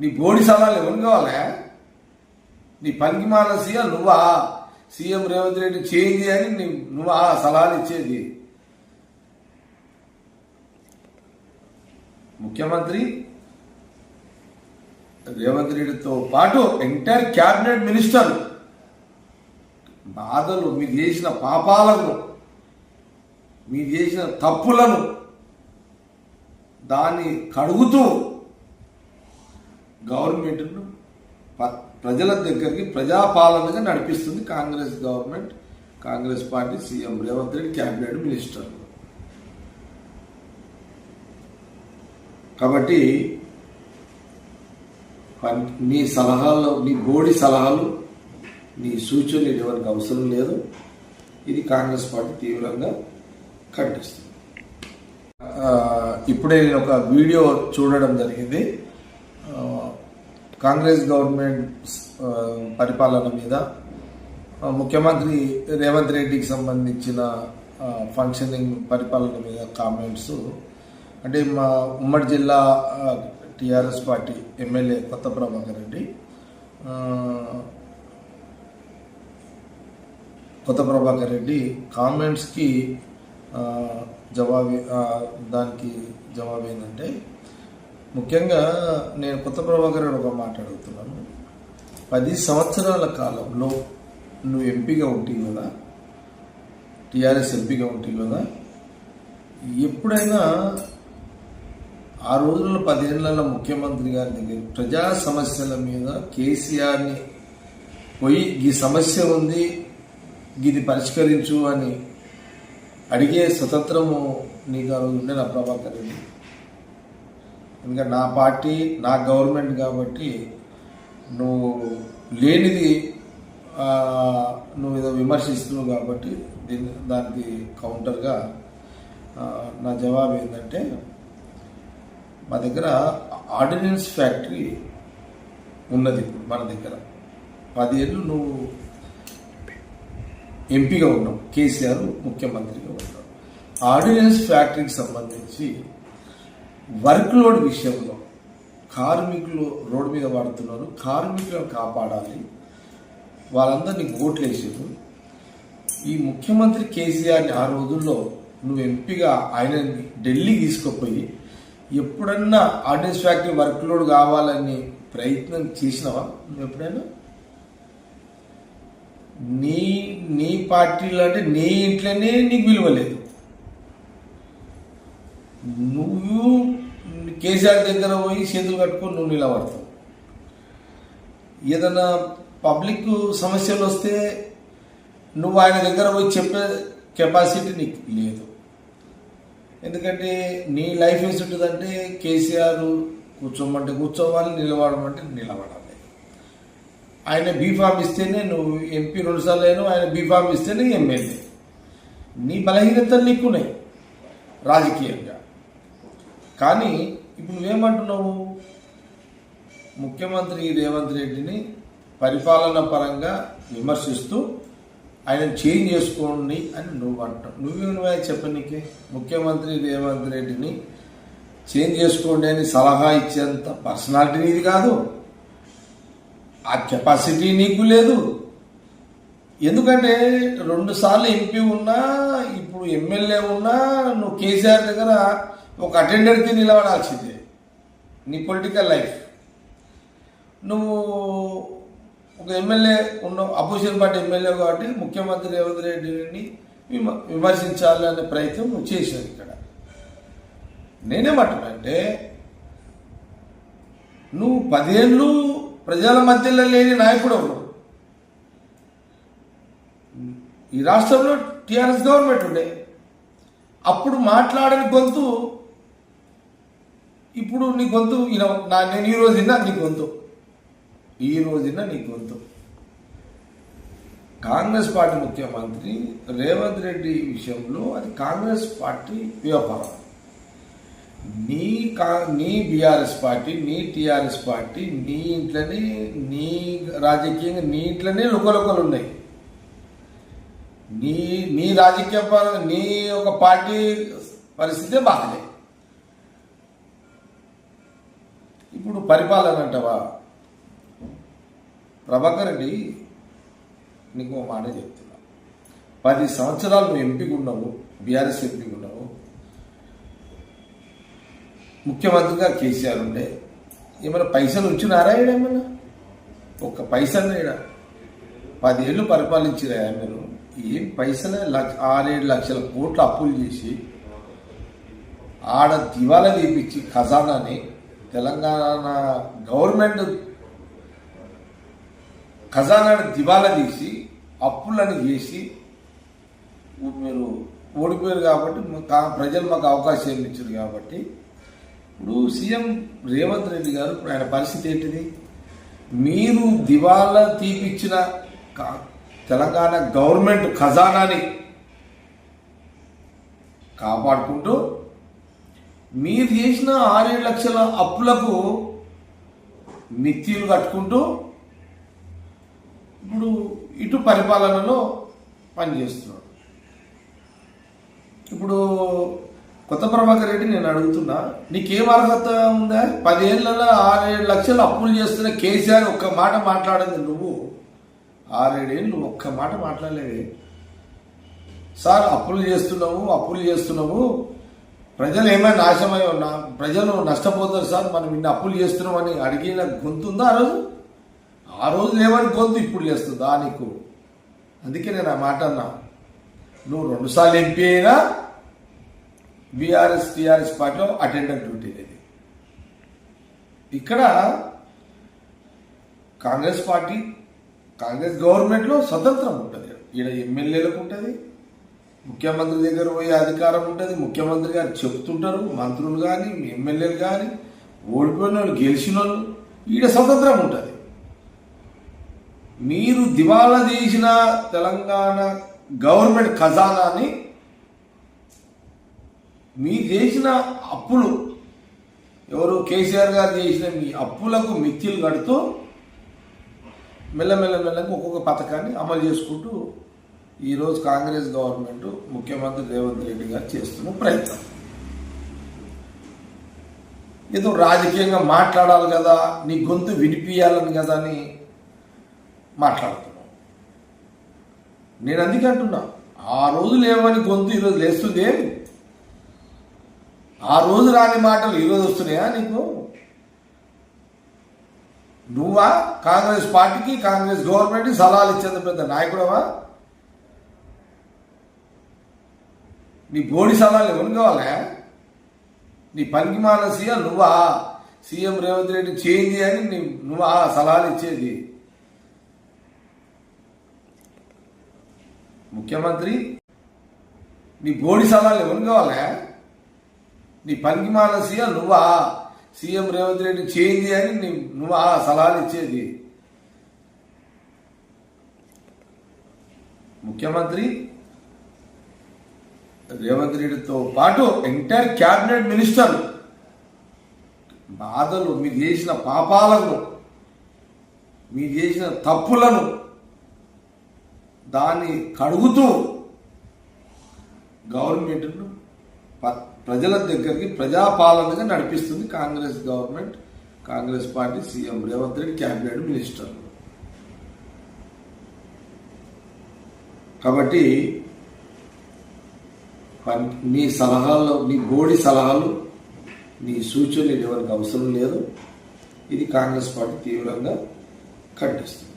నీ బోడి సవాళ్ళు ఎవరు కావాలా? నీ పనికి మాల సీఎం నువ్వా? సీఎం రేవంత్ రెడ్డి చేయండి అని నీ- నువ్వా సలహాలు ఇచ్చేది? ముఖ్యమంత్రి రేవంత్ రెడ్డితో పాటు ఎంటైర్ క్యాబినెట్ మినిస్టర్ బాధలు మీరు చేసిన పాపాలను మీరు చేసిన తప్పులను దాన్ని కడుగుతూ గవర్నమెంట్ను ప్రజల దగ్గరికి ప్రజాపాలనగా నడిపిస్తుంది Congress government Congress party CM Revanth Reddy cabinet minister. కాబట్టి పన్- నీ సలహాలు నీ బోడి సలహాలు నీ సూచనలు ఎవరికి అవసరం లేదు. ఇది కాంగ్రెస్ పార్టీ తీవ్రంగా ఖండిస్తుంది. ఇప్పుడే నేను ఒక వీడియో చూడడం జరిగింది. కాంగ్రెస్ గవర్నమెంట్ పరిపాలన మీద ముఖ్యమంత్రి రేవంత్ రెడ్డికి సంబంధించిన ఫంక్షనింగ్ పరిపాలన మీద కామెంట్స్ అంటే మా ఉమ్మడి జిల్లా టిఆర్ఎస్ పార్టీ ఎమ్మెల్యే కొత్త ప్రభాకర్ రెడ్డి కొత్త ప్రభాకర్ రెడ్డి కామెంట్స్కి జవాబు దానికి జవాబు ఏంటంటే ముఖ్యంగా నేను కొత్త ప్రభాకర్ ఒక మాట అడుగుతున్నాను. పది సంవత్సరాల కాలంలో నువ్వు ఎంపీగా ఉంటాయి కదా టీఆర్ఎస్ ఎంపీగా ఉంటాయి కదా ఎప్పుడైనా ఆ రోజుల్లో పదేళ్ళలో ముఖ్యమంత్రి గారి దగ్గర ప్రజా సమస్యల మీద కేసీఆర్ని పోయి ఈ సమస్య ఉంది ఇది పరిష్కరించు అని అడిగే స్వతంత్రము నీకు ఆ రోజు ఉండే నా ప్రభాకర్ రెడ్డి. ఇంకా నా పార్టీ నా గవర్నమెంట్ కాబట్టి నువ్వు లేనిది నువ్వు ఏదో విమర్శిస్తున్నావు కాబట్టి దీన్ని దానికి కౌంటర్గా నా జవాబు ఏంటంటే మా దగ్గర ఆర్డినెన్స్ ఫ్యాక్టరీ ఉన్నది ఇప్పుడు మన దగ్గర. పదేళ్ళు నువ్వు ఎంపీగా ఉన్నావు కేసీఆర్ ముఖ్యమంత్రిగా ఉన్నావు. ఆర్డినెన్స్ ఫ్యాక్టరీకి సంబంధించి వర్క్ లోడ్ విషయంలో కార్మికులు రోడ్డు మీద పడుతున్నారు. కార్మికులను కాపాడాలి. వాళ్ళందరినీ ఓట్లు వేసారు ఈ ముఖ్యమంత్రి కేసీఆర్ని ఆ రోజుల్లో నువ్వు ఎంపీగా ఆయన ఢిల్లీ తీసుకుపోయి ఎప్పుడన్నా ఆర్డినెన్స్ ఫ్యాక్టరీ వర్క్ లోడ్ కావాలని ప్రయత్నం చేసినావా నువ్వు ఎప్పుడైనా? నీ నీ పార్టీలో అంటే నీ ఇంట్లోనే నీకు విలువ లేదు నువ్వు కేసీఆర్ దగ్గర పోయి చేతులు కట్టుకొని నువ్వు నిలబడతావు. ఏదైనా పబ్లిక్ సమస్యలు వస్తే నువ్వు ఆయన దగ్గర పోయి చెప్పే కెపాసిటీ నీకు లేదు. ఎందుకంటే నీ లైఫ్ ఏసి ఉంటుందంటే కేసీఆర్ కూర్చోమంటే కూర్చోవాలి నిలబడమంటే నిలబడాలి. ఆయన బీఫామ్ ఇస్తేనే నువ్వు ఎంపీ రెండుసార్లు అయినా ఆయన బీఫామ్ ఇస్తేనే ఎమ్మెల్యే. నీ బలహీనతలు నీకున్నాయి రాజకీయంగా. కానీ ఇప్పుడు నువ్వేమంటున్నావు? ముఖ్యమంత్రి రేవంత్ రెడ్డిని పరిపాలన పరంగా విమర్శిస్తూ ఆయన చేంజ్ చేసుకోండి అని నువ్వు అంటావు నువ్వే చెప్పనీకే ముఖ్యమంత్రి రేవంత్ రెడ్డిని చేంజ్ చేసుకోండి అని సలహా ఇచ్చేంత పర్సనాలిటీ నీది కాదు. ఆ కెపాసిటీ నీకు లేదు. ఎందుకంటే రెండు సార్లు ఎంపీ ఉన్నా ఇప్పుడు ఎమ్మెల్యే ఉన్నా నువ్వు కేసీఆర్ దగ్గర ఒక అటెండర్కి నిలబడాల్సిందే నీ పొలిటికల్ లైఫ్. నువ్వు ఒక ఎమ్మెల్యే ఉన్నావు అపోజిషన్ పార్టీ ఎమ్మెల్యే కాబట్టి ముఖ్యమంత్రి రేవంత్ రెడ్డిని విమ ప్రయత్నం నువ్వు చేశావు ఇక్కడ. నేనేమంటున్నానంటే నువ్వు పదేళ్ళు ప్రజల మధ్యలో లేని నాయకుడు ఉన్నావు ఈ రాష్ట్రంలో టీఆర్ఎస్ గవర్నమెంట్ ఉండే. అప్పుడు మాట్లాడని గొంతు ఇప్పుడు నీ గొంతు ఇలా నా నేను ఈ రోజు విన్నా నీ గొంతు. ఈ రోజున నీ గొంతు. కాంగ్రెస్ పార్టీ ముఖ్యమంత్రి రేవంత్ రెడ్డి విషయంలో అది కాంగ్రెస్ పార్టీ వ్యాపారం. నీ కా నీ బీఆర్ఎస్ పార్టీ నీ టీఆర్ఎస్ పార్టీ నీ ఇంట్లోనే నీ రాజకీయంగా నీ ఇంట్లోనే లుకలుకలు ఉన్నాయి. నీ నీ రాజకీయ నీ ఒక పార్టీ పరిస్థితే బాగలేదు. ఇప్పుడు పరిపాలన అంటావా? ప్రభాకర్ రెడ్డి నీకు ఒక మాట చెప్తున్నా. పది సంవత్సరాలు నువ్వు ఎంపీగా ఉన్నావు బీఆర్ఎస్ ఎంపీగా ఉన్నావు. ముఖ్యమంత్రిగా కేసీఆర్ ఉండే. ఏమైనా పైసలు ఉంచినారా ఈడ ఏమన్నా? ఒక్క పైసలు ఈడ. పదేళ్ళు పరిపాలించిరా మీరు ఏం పైసలే? లక్ష ఆరేడు లక్షల కోట్లు అప్పులు చేసి ఆడ దివాలా తీపిచ్చి ఖజానాని తెలంగాణ గవర్నమెంట్ ఖజానాని దివాలా తీసి అప్పులను చేసి మీరు ఓడిపోయారు కాబట్టి మా- ప్రజలు మాకు అవకాశం ఇచ్చారు కాబట్టి ఇప్పుడు సీఎం రేవంత్ రెడ్డి గారు ఇప్పుడు ఆయన పరిస్థితి ఏంటిది? మీరు దివాలా తీపిచ్చిన తెలంగాణ గవర్నమెంట్ ఖజానాని కాపాడుకుంటూ మీరు చేసిన ఆరేడు లక్షల అప్పులకు మిత్తిలు కట్టుకుంటూ ఇప్పుడు ఇటు పరిపాలనలో పనిచేస్తున్నాడు. ఇప్పుడు కొత్త ప్రభాకర్ రెడ్డి నేను అడుగుతున్నా నీకేం అర్హత ఉందా? పదేళ్ళలో ఆరేడు లక్షలు అప్పులు చేస్తున్న కేసీఆర్ ఒక్క మాట మాట్లాడింది నువ్వు. ఆరేడేళ్ళు ఒక్క మాట మాట్లాడలేవే సార్ అప్పులు చేస్తున్నావు అప్పులు చేస్తున్నావు. ప్రజలు ఏమైనా నాశనమై ఉన్నా ప్రజలు నష్టపోతారు సార్ మనం ఇన్ని అప్పులు చేస్తున్నామని అడిగిన గొంతుందా ఆ రోజు? ఆ రోజు లేవని గొంతు ఇప్పుడు లేస్తుందా నీకు? అందుకే నేను ఆ మాట అన్నా. నువ్వు రెండుసార్లు ఎంపీ అయినా బీఆర్ఎస్ టీఆర్ఎస్ పార్టీలో అటెండెంట్ డ్యూటీ లేదు. ఇక్కడ కాంగ్రెస్ పార్టీ కాంగ్రెస్ గవర్నమెంట్లో స్వతంత్రం ఉంటుంది. ఈడ ఎమ్మెల్యేలకు ఉంటుంది ముఖ్యమంత్రి దగ్గర పోయే అధికారం ఉంటుంది. ముఖ్యమంత్రి గారు చెప్తుంటారు. మంత్రులు కానీ ఎమ్మెల్యేలు కానీ ఓడిపోయిన వాళ్ళు గెలిచిన వాళ్ళు ఈడ స్వతంత్రం ఉంటుంది. మీరు దివాలా తీసిన తెలంగాణ గవర్నమెంట్ ఖజానాని మీరు చేసిన అప్పులు ఎవరు కేసీఆర్ గారు చేసిన మీ అప్పులకు మిత్తిలు కడుతూ మెల్లమెల్లమెల్లగా ఒక్కొక్క పథకాన్ని అమలు చేసుకుంటూ ఈరోజు కాంగ్రెస్ గవర్నమెంట్ ముఖ్యమంత్రి రేవంత్ రెడ్డి గారు చేస్తున్న ప్రయత్నం. ఏదో రాజకీయంగా మాట్లాడాలి కదా నీ గొంతు వినిపించాలని కదా అని మాట్లాడుతున్నాం. నేను అందుకే అంటున్నా ఆ రోజు లేవని గొంతు ఈరోజు లేస్తుంది? ఏమి ఆ రోజు రాని మాటలు ఈరోజు వస్తున్నాయా నీకు? నువ్వా? కాంగ్రెస్ పార్టీకి కాంగ్రెస్ గవర్నమెంట్కి సలహాలు ఇచ్చేంత పెద్ద నాయకుడవా? నీ బోడి సవాళ్ళు ఎవరు కావాలా? నీ పనికి మాల సీఎం నువ్వా? సీఎం రేవంత్ రెడ్డి చేంజ్ అని నువ్వు ఆ సలహాలు ఇచ్చేది. ముఖ్యమంత్రి నీ బోడి సవాళ్ళు ఎవరు కావాలా? నీ పనికి సీఎం నువ్వా? సీఎం రేవంత్ రెడ్డి చేంజ్ అని నీ ఆ సలహాలు ఇచ్చేది. ముఖ్యమంత్రి రేవంత్ రెడ్డితో పాటు ఎంటైర్ క్యాబినెట్ మినిస్టర్ బాధలు మీరు చేసిన పాపాలను మీరు చేసిన తప్పులను దాన్ని కడుగుతూ గవర్నమెంట్ను ప్రజల దగ్గరికి ప్రజాపాలనగా నడిపిస్తుంది Congress government Congress party CM Revanth Reddy cabinet minister. కాబట్టి పని మీ సలహాలు మీ బోడి సలహాలు మీ సూచనలు ఇవ్వడానికి అవసరం లేదు. ఇది కాంగ్రెస్ పార్టీ తీవ్రంగా ఖండిస్తుంది.